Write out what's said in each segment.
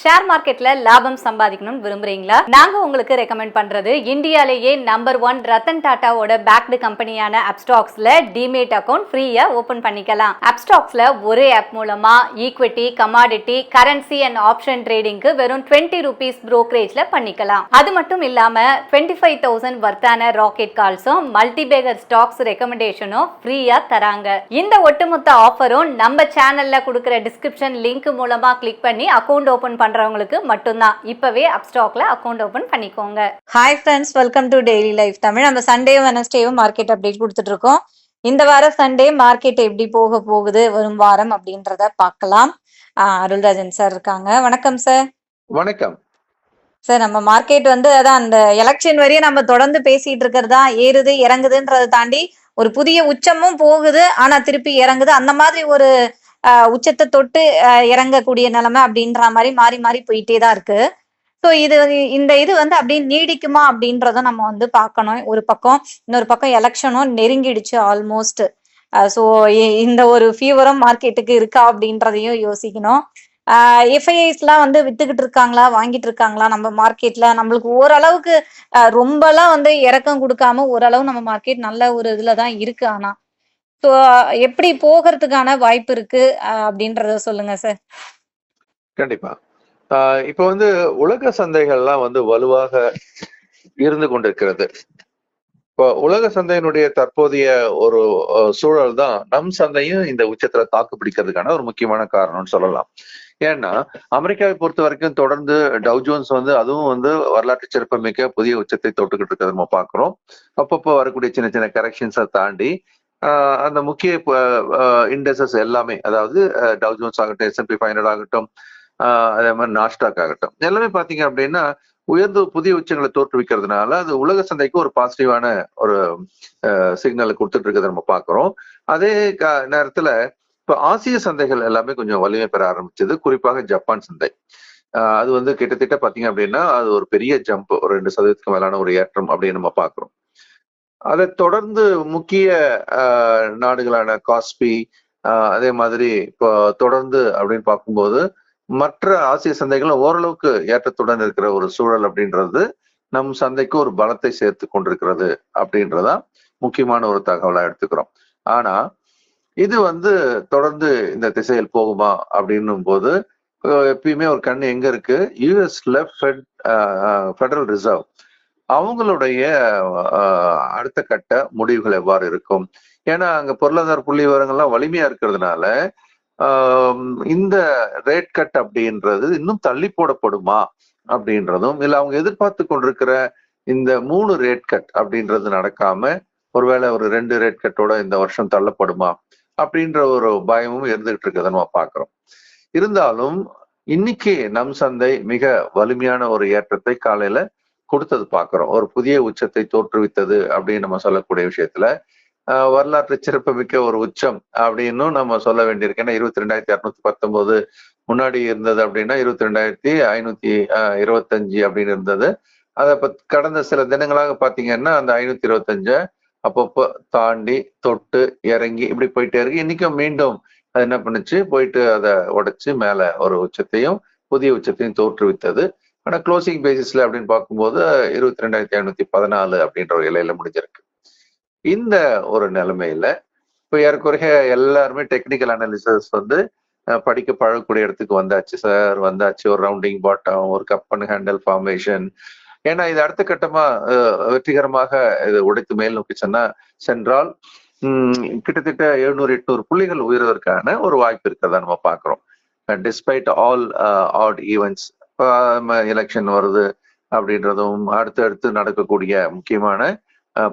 Share மார்க்கெட்ல லாபம் சம்பாதிக்கணும்னு விரும்புறீங்களா? நாங்க உங்களுக்கு ரெக்கமெண்ட் பண்றது இந்தியாலேயே நம்பர் ஒன் ரத்தன் டாட்டாவோட பேக்டு கம்பெனியான அப்டாக்ஸ்ல டிமேட் அக்கௌண்ட் ஃப்ரீயா ஓபன் பண்ணிக்கலாம். அப்டாக்ஸ்ல ஒரே ஆப் மூலமா equity commodity currency and option ட்ரேடிங்க்கு வெறும் டுவெண்ட்டி ருபீஸ் ப்ரோக்கரேஜ்ல பண்ணிக்கலாம். அது மட்டும் இல்லாம டுவெண்ட்டி ஃபைவ் தௌசண்ட் வர்த்தான ராக்கெட் கால்ஸும் மல்டிபேகர் ஸ்டாக்ஸ் ரெக்கமெண்டேஷனும் ஃப்ரீயா தராங்க. இந்த ஒட்டுமொத்த ஆஃபரும் நம்ம சேனல்ல கொடுக்குற டிஸ்கிரிப்ஷன் லிங்க் மூலமா கிளிக் பண்ணி அக்கௌண்ட் ஓபன் பண்றவங்களுக்கு மட்டும்தான். இப்பவே அப்ஸ்டாக்ல அக்கவுண்ட் ஓபன் பண்ணிக்கோங்க. Hi friends welcome to daily life Tamil நம்ம சண்டே வெனஸ்டேவும் மார்க்கெட் அப்டேட் கொடுத்துட்டு இருக்கோம். இந்த வாரம் சண்டே மார்க்கெட் எப்படி போக போகுது வரும் வாரம் அப்படின்றத பார்க்கலாம். ஆஹ் அருள்ராஜன் சார் இருக்காங்க. வணக்கம் சார் வணக்கம். சார் நம்ம மார்க்கெட் வந்து அதான் அந்த எலெக்ஷன் வரையும் நம்ம தொடர்ந்து பேசிட்டு இருக்கிறதா? ஏறுது இறங்குதுன்றதை தாண்டி ஒரு புதிய உச்சமும் போகுது ஆனா திருப்பி இறங்குது. அந்த மாதிரி ஒரு உச்சத்தை தொட்டு இறங்கக்கூடிய நிலைமை அப்படின்ற மாதிரி மாறி மாறி போயிட்டே தான் இருக்கு. ஸோ இது இந்த இது வந்து அப்படியே நீடிக்குமா அப்படின்றத நம்ம வந்து பார்க்கணும். ஒரு பக்கம் இன்னொரு பக்கம் எலெக்ஷனும் நெருங்கிடுச்சு ஆல்மோஸ்ட் ஸோ இந்த ஒரு ஃபீவரும் மார்க்கெட்டுக்கு இருக்கா அப்படின்றதையும் யோசிக்கணும். எஃப்ஐஐஸ்லாம் வந்து வித்துக்கிட்டு இருக்காங்களா வாங்கிட்டு இருக்காங்களா? நம்ம மார்க்கெட்ல நம்மளுக்கு ஓரளவுக்கு ரொம்பலாம் வந்து இறக்கம் கொடுக்காம ஓரளவு நம்ம மார்க்கெட் நல்ல ஒரு இதுல தான் இருக்கு. ஆனா எப்படி போகிறதுக்கான வாய்ப்பு இருக்கு அப்படின்றத சொல்லுங்க சார் கண்டிப்பா. இப்ப வந்து உலக சந்தைகள்லாம் வந்து வலுவாக இருந்து கொண்டிருக்கிறது. இப்போ உலக சந்தையினுடைய தற்போதைய ஒரு சூழல் தான் நம் சந்தையும் இந்த உச்சத்துல தாக்கு பிடிக்கிறதுக்கான ஒரு முக்கியமான காரணம்னு சொல்லலாம். ஏன்னா அமெரிக்காவை பொறுத்த வரைக்கும் தொடர்ந்து டவ் ஜோன்ஸ் வந்து அதுவும் வந்து வரலாற்று சிறப்புமிக்க புதிய உச்சத்தை தொட்டுக்கிட்டு இருக்கிறத நம்ம பாக்குறோம். அப்பப்போ வரக்கூடிய சின்ன சின்ன கரெக்ஷன்ஸை தாண்டி அந்த முக்கிய இண்டஸ்ட்ரஸ் எல்லாமே அதாவது டவ் ஜோன்ஸ் ஆகட்டும் S and P five hundred ஆகட்டும் அதே மாதிரி நாஸ்டாக் ஆகட்டும் எல்லாமே பாத்தீங்க அப்படின்னா உயர்ந்து புதிய உச்சங்களை தோற்றுவிக்கிறதுனால அது உலக சந்தைக்கு ஒரு பாசிட்டிவான ஒரு சிக்னலை கொடுத்துட்டு இருக்கிறத நம்ம பார்க்குறோம் அதே கா- இப்போ ஆசிய சந்தைகள் எல்லாமே கொஞ்சம் வலிமை பெற ஆரம்பிச்சது குறிப்பாக ஜப்பான் சந்தை. அது வந்து கிட்டத்தட்ட பார்த்தீங்க அப்படின்னா அது ஒரு பெரிய ஜம்ப் ஒரு ரெண்டு சதவீதத்துக்கு மேலான ஒரு ஏற்றம் அப்படின்னு நம்ம பார்க்குறோம் அதை தொடர்ந்து முக்கிய ஆஹ் நாடுகளான காஸ்பி ஆஹ் அதே மாதிரி இப்போ தொடர்ந்து அப்படின்னு பார்க்கும்போது மற்ற ஆசிய சந்தைகளும் ஓரளவுக்கு ஏற்றத்துடன் இருக்கிற ஒரு சூழல் அப்படின்றது நம் சந்தைக்கு ஒரு பலத்தை சேர்த்து கொண்டிருக்கிறது அப்படின்றதா முக்கியமான ஒரு தகவலா எடுத்துக்கிறோம். ஆனா இது வந்து தொடர்ந்து இந்த திசையில் போகுமா அப்படின்னும் போது எப்பயுமே ஒரு கண் எங்க இருக்கு? யூஎஸ்ல ஃபெட் ஃபெடரல் ரிசர்வ். அவங்களுடைய அடுத்த கட்ட முடிவுகள் எவ்வாறு இருக்கும்? ஏன்னா அங்க பொருளாதார புள்ளி விவரங்கள்லாம் வலிமையா இருக்கிறதுனால இந்த ரேட் கட் அப்படின்றது இன்னும் தள்ளி போடப்படுமா அப்படின்றதும் இல்ல அவங்க எதிர்பார்த்து கொண்டிருக்கிற இந்த மூணு ரேட் கட் அப்படின்றது நடக்காம ஒருவேளை ஒரு ரெண்டு ரேட் கட்டோட இந்த வருஷம் தள்ளப்படுமா அப்படின்ற ஒரு பயமும் இருந்துகிட்டு இருக்கிறத நம்ம பார்க்குறோம். இருந்தாலும் இன்னைக்கு நம் சந்தை மிக வலிமையான ஒரு ஏற்றத்தை காலையில கொடுத்தது பார்க்குறோம். ஒரு புதிய உச்சத்தை தோற்றுவித்தது அப்படின்னு நம்ம சொல்லக்கூடிய விஷயத்துல ஆஹ் வரலாற்று சிறப்புமிக்க ஒரு உச்சம் அப்படின்னும் நம்ம சொல்ல வேண்டியிருக்கு. ஏன்னா இருபத்தி ரெண்டாயிரத்தி அறுநூத்தி பத்தொன்பது முன்னாடி இருந்தது அப்படின்னா இருபத்தி ரெண்டாயிரத்தி ஐநூத்தி இருபத்தஞ்சு அப்படின்னு இருந்தது. அதை பத் கடந்த சில தினங்களாக பாத்தீங்கன்னா அந்த ஐநூத்தி இருபத்தஞ்ச அப்பப்போ தாண்டி தொட்டு இறங்கி இப்படி போயிட்டே இருக்கு. இன்னைக்கும் மீண்டும் அது என்ன பண்ணுச்சு? போயிட்டு அதை உடைச்சு மேல ஒரு உச்சத்தையும் புதிய உச்சத்தையும் தோற்றுவித்தது. ஆனால் க்ளோசிங் பேசிஸ்ல அப்படின்னு பார்க்கும்போது இருபத்தி ரெண்டாயிரத்தி ஐநூத்தி பதினாலு அப்படின்ற ஒரு இலையில முடிஞ்சிருக்கு. இந்த ஒரு நிலைமையில இப்போ ஏறக்குறைய எல்லாருமே டெக்னிக்கல் அனாலிசிஸ் வந்து படிக்க பழகக்கூடிய இடத்துக்கு வந்தாச்சு. சார் வந்தாச்சு ஒரு ரவுண்டிங் பாட்டம் ஒரு கப்பன் ஹேண்டல் ஃபார்மேஷன் ஏன்னா இது அடுத்த கட்டமா வெற்றிகரமாக இது உடைத்து மேல் நோக்கி சொன்னா சென்றால் கிட்டத்தட்ட எழுநூறு எட்நூறு புள்ளிகள் உயர்வதற்கான ஒரு வாய்ப்பு இருக்கிறதா நம்ம பார்க்குறோம். Despite all odd events election வருது அப்படின்றதும் அடுத்தடுத்து நடக்கக்கூடிய முக்கியமான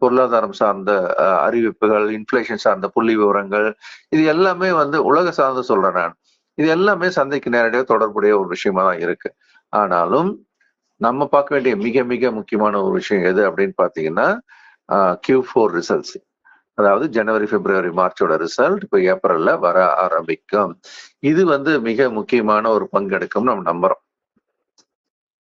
பொருளாதாரம் சார்ந்த அறிவிப்புகள் இன்ஃப்ளேஷன் சார்ந்த புள்ளி விவரங்கள் இது எல்லாமே வந்து உலக சார்ந்து சொல்றேன் நான். இது எல்லாமே சந்தைக்கு நேரடியாக தொடர்புடைய ஒரு விஷயமா தான் இருக்கு. ஆனாலும் நம்ம பார்க்க வேண்டிய மிக மிக முக்கியமான ஒரு விஷயம் எது அப்படின்னு பார்த்தீங்கன்னா கியூ ஃபோர் ரிசல்ட்ஸ் அதாவது ஜனவரி பிப்ரவரி மார்ச்சோட ரிசல்ட் இப்போ ஏப்ரல்ல வர ஆரம்பிக்கும். இது வந்து மிக முக்கியமான ஒரு பங்கெடுக்கும் நம்ம நம்புறோம்.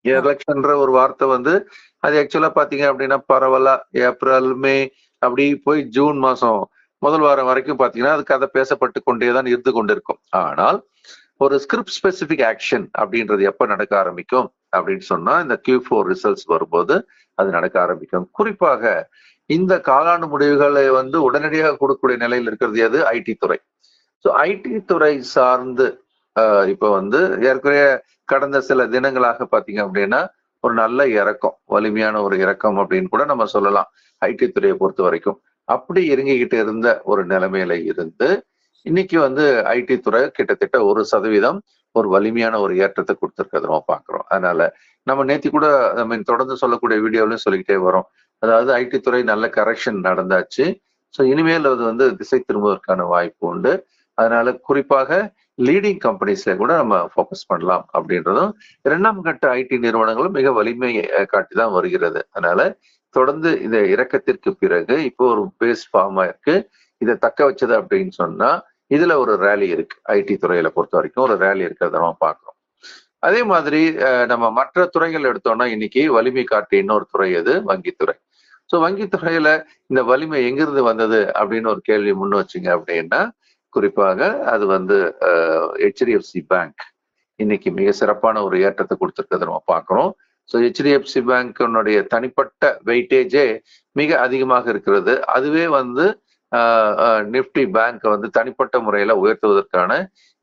எலெக்ஷன்ற ஒரு வார்த்தை வந்து அது ஆக்சுவலா பாத்தீங்க அப்படின்னா பரவலா ஏப்ரல் மே அப்படி போய் ஜூன் மாசம் முதல் வாரம் வரைக்கும் பாத்தீங்கன்னா அது கதை பேசப்பட்டு கொண்டேதான் இருந்து கொண்டிருக்கும். ஆனால் ஒரு ஸ்கிரிப்ட் ஸ்பெசிபிக் ஆக்ஷன் அப்படின்றது எப்ப நடக்க ஆரம்பிக்கும் அப்படின்னு சொன்னா இந்த கியூ ஃபோர் ரிசல்ட்ஸ் வரும்போது அது நடக்க ஆரம்பிக்கும். குறிப்பாக இந்த காலாண்டு முடிவுகளை வந்து உடனடியாக கொடுக்கக்கூடிய நிலையில் இருக்கிறது எது? ஐடி துறை. ஸோ ஐடி துறை சார்ந்து ஆஹ் வந்து ஏற்கனவே கடந்த சில தினங்களாக பாத்தீங்க அப்படின்னா ஒரு நல்ல இறக்கம் வலிமையான ஒரு இறக்கம் அப்படின்னு கூட நம்ம சொல்லலாம் ஐடி துறையை பொறுத்த வரைக்கும். அப்படி இறங்கிக்கிட்டு இருந்த ஒரு நிலைமையில இருந்து இன்னைக்கு வந்து ஐடி துறை கிட்டத்தட்ட ஒரு சதவீதம் ஒரு வலிமையான ஒரு ஏற்றத்தை கொடுத்துருக்கிறத நம்ம பாக்குறோம் அதனால நம்ம நேத்தி கூட மீன் தொடர்ந்து சொல்லக்கூடிய வீடியோலையும் சொல்லிக்கிட்டே வரோம். அதாவது ஐடி துறை நல்ல கரெக்ஷன் நடந்தாச்சு. ஸோ இனிமேல் அது வந்து திசை திரும்புவதற்கான வாய்ப்பு உண்டு. அதனால குறிப்பாக லீடிங் கம்பெனிஸ்ல கூட நம்ம ஃபோக்கஸ் பண்ணலாம் அப்படின்றதும் இரண்டாம் கட்ட ஐடி நிறுவனங்களும் மிக வலிமை காட்டி தான் வருகிறது. அதனால தொடர்ந்து இந்த இறக்கத்திற்கு பிறகு இப்போ ஒரு பேஸ் ஃபார்மா இருக்கு. இதை தக்க வச்சது அப்படின்னு சொன்னா இதுல ஒரு ரேலி இருக்கு. ஐடி துறையில பொறுத்த வரைக்கும் ஒரு ரேலி இருக்கிறத நம்ம பார்க்கிறோம். அதே மாதிரி நம்ம மற்ற துறைகள் எடுத்தோம்னா இன்னைக்கு வலிமை காட்டி இன்னொரு துறை அது வங்கித்துறை ஸோ வங்கித்துறையில இந்த வலிமை எங்கிருந்து வந்தது அப்படின்னு ஒரு கேள்வி முன் வச்சுங்க அப்படின்னா குறிப்பாக அது வந்து ஹெச்டிஎஃப்சி பேங்க் இன்னைக்கு மிக சிறப்பான ஒரு ஏற்றத்தை கொடுத்துருக்கதை நம்ம பார்க்குறோம். ஸோ ஹெச்டிஎஃப்சி பேங்க்கினுடைய தனிப்பட்ட வெயிட்டேஜே மிக அதிகமாக இருக்கிறது. அதுவே வந்து நிஃப்டி பேங்க்கை வந்து தனிப்பட்ட முறையில் உயர்த்துவதற்கான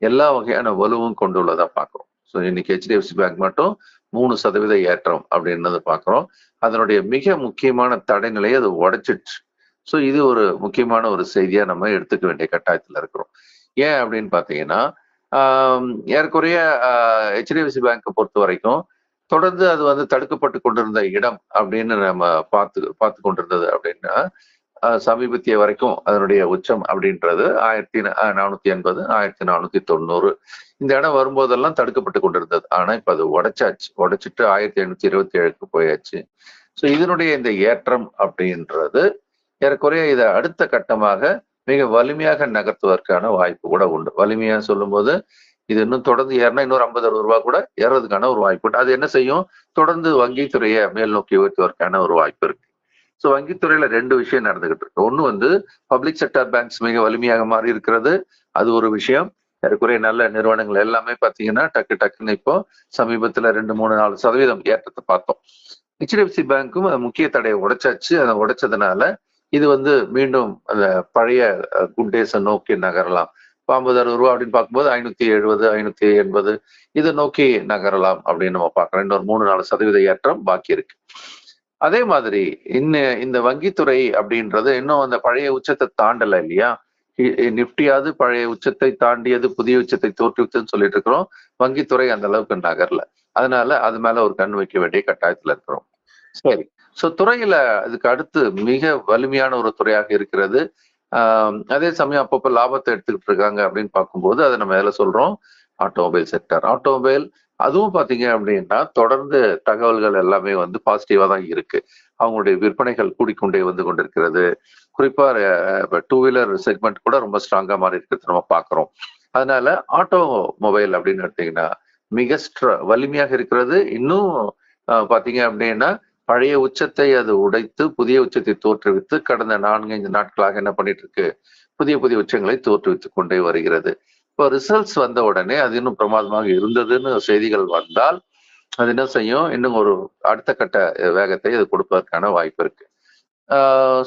எல்லா வகையான வலுவும் கொண்டுள்ளதாக பார்க்குறோம். ஸோ இன்னைக்கு ஹெச்டிஎஃப்சி பேங்க் மட்டும் மூணு சதவீத ஏற்றம் அப்படின்றத பார்க்குறோம். அதனுடைய மிக முக்கியமான தடைநிலையை அது உடைச்சிட்டு ஸோ இது ஒரு முக்கியமான ஒரு செய்தியா நம்ம எடுத்துக்க வேண்டிய கட்டாயத்தில் இருக்கிறோம். ஏன் அப்படின்னு பார்த்தீங்கன்னா ஏற்குறைய ஏறக்குறைய ஹெச்டிஎஃப்சி பேங்கை பொறுத்த வரைக்கும் தொடர்ந்து அது வந்து தடுக்கப்பட்டு கொண்டிருந்த இடம் அப்படின்னு நம்ம பார்த்து பார்த்து கொண்டிருந்தது அப்படின்னா சமீபத்திய வரைக்கும் அதனுடைய உச்சம் அப்படின்றது ஆயிரத்தி நானூத்தி எண்பது ஆயிரத்தி நானூத்தி தொண்ணூறு. இந்த இடம் வரும்போதெல்லாம் தடுக்கப்பட்டு கொண்டிருந்தது. ஆனா இப்ப அது உடைச்சாச்சு. உடைச்சிட்டு ஆயிரத்தி எண்ணூத்தி இருபத்தி ஏழுக்கு போயாச்சு. ஸோ இதனுடைய இந்த ஏற்றம் அப்படின்றது ஏறக்குறைய இதை அடுத்த கட்டமாக மிக வலிமையாக நகர்த்துவதற்கான வாய்ப்பு கூட உண்டு. வலிமையா சொல்லும்போது இது இன்னும் தொடர்ந்து ஏறினா இன்னொரு ஐம்பது அறுபது ரூபாய் கூட ஏறதுக்கான ஒரு வாய்ப்பு உண்டு. அது என்ன செய்யும்? தொடர்ந்து வங்கித்துறையை மேல் நோக்கி உயர்த்துவதற்கான ஒரு வாய்ப்பு இருக்கு. ஸோ வங்கித்துறையில ரெண்டு விஷயம் நடந்துகிட்டு இருக்கு. ஒன்று வந்து பப்ளிக் செக்டர் பேங்க்ஸ் மிக வலிமையாக மாறி இருக்கிறது. அது ஒரு விஷயம். ஏறக்குறைய நல்ல நிறுவனங்கள் எல்லாமே பார்த்தீங்கன்னா டக்கு டக்குன்னு இப்போ சமீபத்தில் ரெண்டு மூணு நாலு சதவீதம் ஏற்றத்தை பார்த்தோம். ஹெச்டிஎஃப்சி பேங்க்கும் முக்கிய தடையை உடைச்சாச்சு. அதை உடைச்சதுனால இது வந்து மீண்டும் அந்த பழைய குட் நோக்கி நகரலாம். ஐம்பது அறுபது ரூபா அப்படின்னு பார்க்கும்போது ஐநூத்தி எழுபது ஐநூத்தி எண்பது இதை நோக்கி நகரலாம் அப்படின்னு நம்ம பார்க்கலாம் இன்னொரு மூணு நாலு சதவீத ஏற்றம் பாக்கி இருக்கு. அதே மாதிரி இன்னும் இந்த வங்கித்துறை அப்படின்றது இன்னும் அந்த பழைய உச்சத்தை தாண்டல இல்லையா? நிப்டியாவது பழைய உச்சத்தை தாண்டியது புதிய உச்சத்தை தோற்றுவித்துன்னு சொல்லிட்டு இருக்கிறோம். வங்கித்துறை அந்த அளவுக்கு நகரல. அதனால அது மேல ஒரு கண் வைக்க வேண்டிய கட்டாயத்துல இருக்கிறோம். சரி. ஸோ துறையில அதுக்கு அடுத்து மிக வலிமையான ஒரு துறையாக இருக்கிறது. அதே சமயம் அப்பப்போ லாபத்தை எடுத்துக்கிட்டு இருக்காங்க அப்படின்னு பார்க்கும்போது அதை நம்ம எதில் சொல்றோம்? ஆட்டோமொபைல் செக்டர் ஆட்டோமொபைல் அதுவும் பார்த்தீங்க அப்படின்னா தொடர்ந்து தகவல்கள் எல்லாமே வந்து பாசிட்டிவாக தான் இருக்கு. அவங்களுடைய விற்பனைகள் கூடிக்கொண்டே வந்து கொண்டிருக்கிறது. குறிப்பாக இப்போ டூ வீலர் செக்மெண்ட் கூட ரொம்ப ஸ்ட்ராங்காக மாறி இருக்கிறது நம்ம பார்க்குறோம். அதனால ஆட்டோ மொபைல் அப்படின்னு எடுத்தீங்கன்னா மிக ஸ்ட்ர வலிமையாக இருக்கிறது. இன்னும் பார்த்தீங்க அப்படின்னா பழைய உச்சத்தை அது உடைத்து புதிய உச்சத்தை தோற்றுவித்து கடந்த நான்கு ஐந்து நாட்களாக என்ன பண்ணிட்டு இருக்கு புதிய புதிய உச்சங்களை தோற்றுவித்து கொண்டே வருகிறது. இப்போ ரிசல்ட்ஸ் வந்த உடனே அது இன்னும் பிரமாதமாக இருந்ததுன்னு செய்திகள் வந்தால் அது என்ன செய்யும்? இன்னும் ஒரு அடுத்த கட்ட வேகத்தை அது கொடுப்பதற்கான வாய்ப்பு இருக்கு.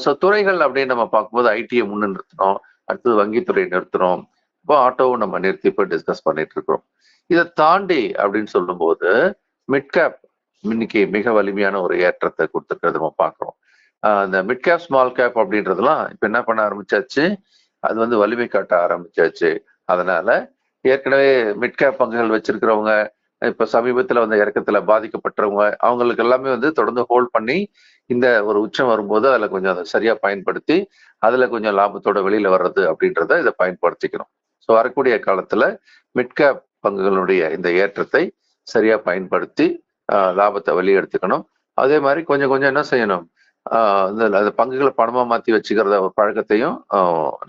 ஸோ துறைகள் அப்படின்னு நம்ம பார்க்கும்போது ஐடியை முன்னு நிறுத்தினோம். அடுத்தது வங்கித்துறை நிறுத்தினோம். இப்போ ஆட்டோவும் நம்ம நிறுத்தி இப்போ டிஸ்கஸ் பண்ணிட்டு இருக்கிறோம். இதை தாண்டி அப்படின்னு சொல்லும்போது மிட்கேப் இன்னைக்கு மிக வலிமையான ஒரு ஏற்றத்தை கொடுத்துருக்கிறது நம்ம பார்க்குறோம். அந்த மிட் கேப் ஸ்மால் கேப் அப்படின்றதெல்லாம் இப்போ என்ன பண்ண ஆரம்பிச்சாச்சு? அது வந்து வலிமை காட்ட ஆரம்பிச்சாச்சு. அதனால ஏற்கனவே மிட் கேப் பங்குகள் வச்சிருக்கிறவங்க இப்ப சமீபத்துல வந்த இறக்கத்துல பாதிக்கப்பட்டவங்க அவங்களுக்கு எல்லாமே வந்து தொடர்ந்து ஹோல்ட் பண்ணி இந்த ஒரு உச்சம் வரும்போது அதுல கொஞ்சம் அதை சரியா பயன்படுத்தி அதுல கொஞ்சம் லாபத்தோட வெளியில வர்றது அப்படின்றத இதை பயன்படுத்திக்கணும் ஸோ வரக்கூடிய காலத்துல மிட் கேப் பங்குகளுடைய இந்த ஏற்றத்தை சரியா பயன்படுத்தி லாபத்தை வெளியே எடுத்துக்கணும். அதே மாதிரி கொஞ்சம் கொஞ்சம் என்ன செய்யணும்? அந்த பங்குகளை பணமா மாத்தி வச்சுக்கிறத ஒரு பழக்கத்தையும்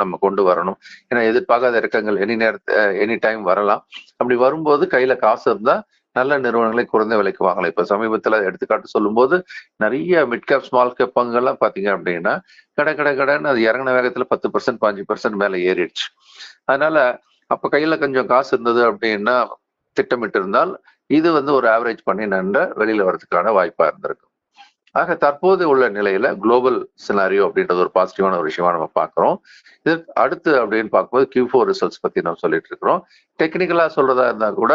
நம்ம கொண்டு வரணும். ஏன்னா எதிர்பார்க்காத இறக்கங்கள் எனி நேரத்தை எனி டைம் வரலாம். அப்படி வரும்போது கையில காசு இருந்தா நல்ல நிறுவனங்களை குறைந்த விலைக்கு வாங்கலாம். இப்ப சமீபத்துல எடுத்துக்காட்டு சொல்லும்போது நிறைய மிட் கேப் ஸ்மால் கேப் பங்குகள்லாம் பாத்தீங்க அப்படின்னா கடை கடை கடைன்னு அது இறங்கின வேகத்துல பத்து பர்சன்ட் பாஞ்சு பர்சன்ட் மேல ஏறிடுச்சு. அதனால அப்ப கையில கொஞ்சம் காசு இருந்தது அப்படின்னா திட்டமிட்டு இருந்தால் இது வந்து ஒரு ஆவரேஜ் பண்ணி நன்ற வெளியில வர்றதுக்கான வாய்ப்பா இருந்திருக்கும் ஆக தற்போது உள்ள நிலையில குளோபல் சினாரியோ அப்படின்றது ஒரு பாசிட்டிவான ஒரு விஷயமா நம்ம பார்க்கிறோம். இது அடுத்து அப்படின்னு பார்க்கும்போது கியூ ஃபோர் ரிசல்ட்ஸ் பத்தி நம்ம சொல்லிட்டு இருக்கிறோம். டெக்னிக்கலா சொல்றதா இருந்தா கூட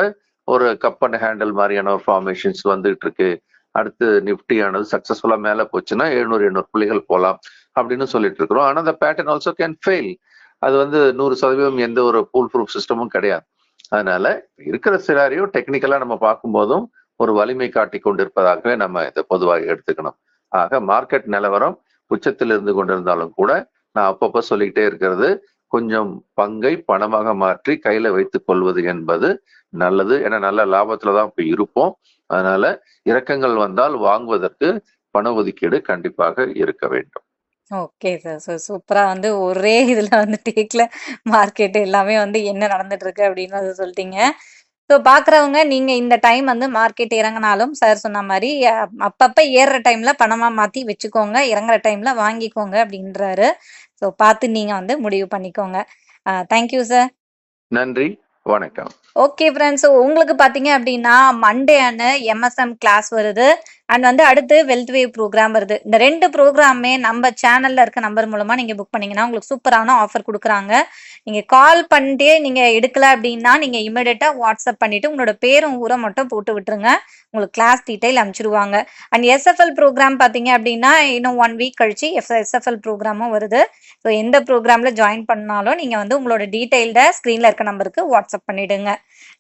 ஒரு கப் அண்ட் ஹேண்டில் மாதிரியான ஒரு ஃபார்மேஷன்ஸ் வந்துகிட்டு இருக்கு. அடுத்து நிப்டியானது சக்சஸ்ஃபுல்லா மேல போச்சுன்னா எழுநூறு எண்ணூறு புள்ளிகள் போகலாம் அப்படின்னு சொல்லிட்டு இருக்கிறோம். ஆனா அந்த பேட்டர்ன் ஆல்சோ கேன் ஃபெயில் அது வந்து நூறு சதவீதம் எந்த ஒரு பூல் ப்ரூஃப் சிஸ்டமும் கிடையாது. அதனால இருக்கிற சிலாரியும் டெக்னிக்கலா நம்ம பார்க்கும்போதும் ஒரு வலிமை காட்டி கொண்டிருப்பதாகவே நம்ம இதை பொதுவாக எடுத்துக்கணும். ஆக மார்க்கெட் நிலவரம் உச்சத்தில் இருந்து கொண்டிருந்தாலும் கூட நான் அப்பப்போ சொல்லிக்கிட்டே இருக்கிறது கொஞ்சம் பங்கை பணமாக மாற்றி கையில வைத்துக் கொள்வது என்பது நல்லது. ஏன்னா நல்ல லாபத்துல தான் இப்போ இருப்போம். அதனால இறக்கங்கள் வந்தால் வாங்குவதற்கு பண ஒதுக்கீடு கண்டிப்பாக இருக்க வேண்டும். ஓகே சார் ஸோ சூப்பரா வந்து ஒரே இதுல வந்து டேக்ல மார்க்கெட் எல்லாமே வந்து என்ன நடந்துட்டு இருக்கு அப்படின்னு வந்து சொல்லிட்டீங்க. ஸோ பார்க்குறவங்க நீங்க இந்த டைம் வந்து மார்க்கெட் இறங்கினாலும் சார் சொன்ன மாதிரி அ- அப்பப்ப ஏறுற டைம்ல பணமா மாத்தி வச்சுக்கோங்க இறங்குற டைம்ல வாங்கிக்கோங்க அப்படின்றாரு. ஸோ பார்த்து நீங்க வந்து முடிவு பண்ணிக்கோங்க. தேங்க்யூ சார் நன்றி. வணக்கம். ஓகே ஃப்ரெண்ட்ஸ் உங்களுக்கு பார்த்தீங்க அப்படின்னா மண்டே அன்னு எம்எஸ்எம் கிளாஸ் வருது. அண்ட் வந்து அடுத்து வெல்த் வேவ் ப்ரோக்ராம் வருது. இந்த ரெண்டு ப்ரோக்ராமே நம்ம சேனல்ல இருக்க நம்பர் மூலமா நீங்க புக் பண்ணீங்கன்னா உங்களுக்கு சூப்பரான ஆஃபர் கொடுக்குறாங்க. நீங்க கால் பண்ணிட்டே நீங்க எடுக்கல அப்படின்னா நீங்க இமிடியட்டா வாட்ஸ்அப் பண்ணிட்டு உங்களோட பேரும் ஊரை மட்டும் போட்டு விட்டுருங்க. உங்களுக்கு கிளாஸ் டீட்டெயில் அனுப்பிச்சிருவாங்க. அண்ட் எஸ்எஃப்எல் ப்ரோக்ராம் பார்த்தீங்க அப்படின்னா இன்னும் ஒன் வீக் கழிச்சு எஃப் எஸ்எஃப்எல் ப்ரோக்ராமும் வருது. ஸோ எந்த ப்ரோக்ராம்ல ஜாயின் பண்ணாலும் நீங்க வந்து உங்களோட டீட்டெயில்டை ஸ்க்ரீன்ல இருக்க நம்பருக்கு வாட்ஸ்அப் பண்ணிடுங்க.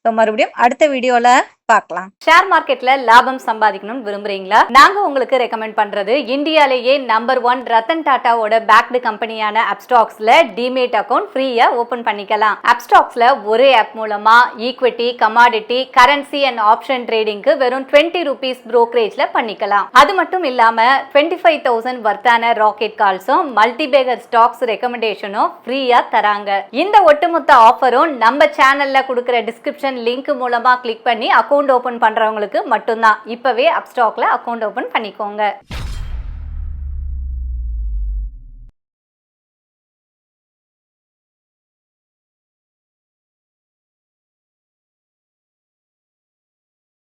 ஸோ மறுபடியும் அடுத்த வீடியோவில் பார்க்கலாம். ஷேர் மார்க்கெட்ல லாபம் சம்பாதிக்கணும்னு விரும்புறீங்களா? நாங்க உங்களுக்கு ரெக்கமெண்ட் பண்றது இந்தியாலேயே நம்பர் ஒன் ரத்தன் டாட்டாவோட பேக்டு கம்பெனியான அப்டாக்ஸ்ல டிமேட் அக்கவுண்ட் ஃப்ரீயா ஓபன் பண்ணிக்கலாம். அப்டாக்ஸ்ல ஒரே ஆப் மூலமா equity commodity currency and option ட்ரேடிங்க்கு வெறும் டுவெண்ட்டி ருபீஸ் ப்ரோக்கரேஜ்ல பண்ணிக்கலாம். அது மட்டும் இல்லாம டுவெண்ட்டி ஃபைவ் தௌசண்ட் வர்த்தான ராக்கெட் கால்ஸும் மல்டிபேகர் ஸ்டாக்ஸ் ரெக்கமெண்டேஷனும் ஃப்ரீயா தராங்க. இந்த ஒட்டுமொத்த ஆஃபரும் நம்ம சேனல்ல கொடுக்குற டிஸ்கிரிப்ஷன் லிங்க் மூலமா கிளிக் பண்ணி அக்கௌண்ட் அக்கௌண்ட் ஓப்பன் பண்ணுறவங்களுக்கு மட்டும்தான். இப்பவே அப்ஸ்டாக்ல அக்கௌண்ட் ஓப்பன் பண்ணிக்கோங்க.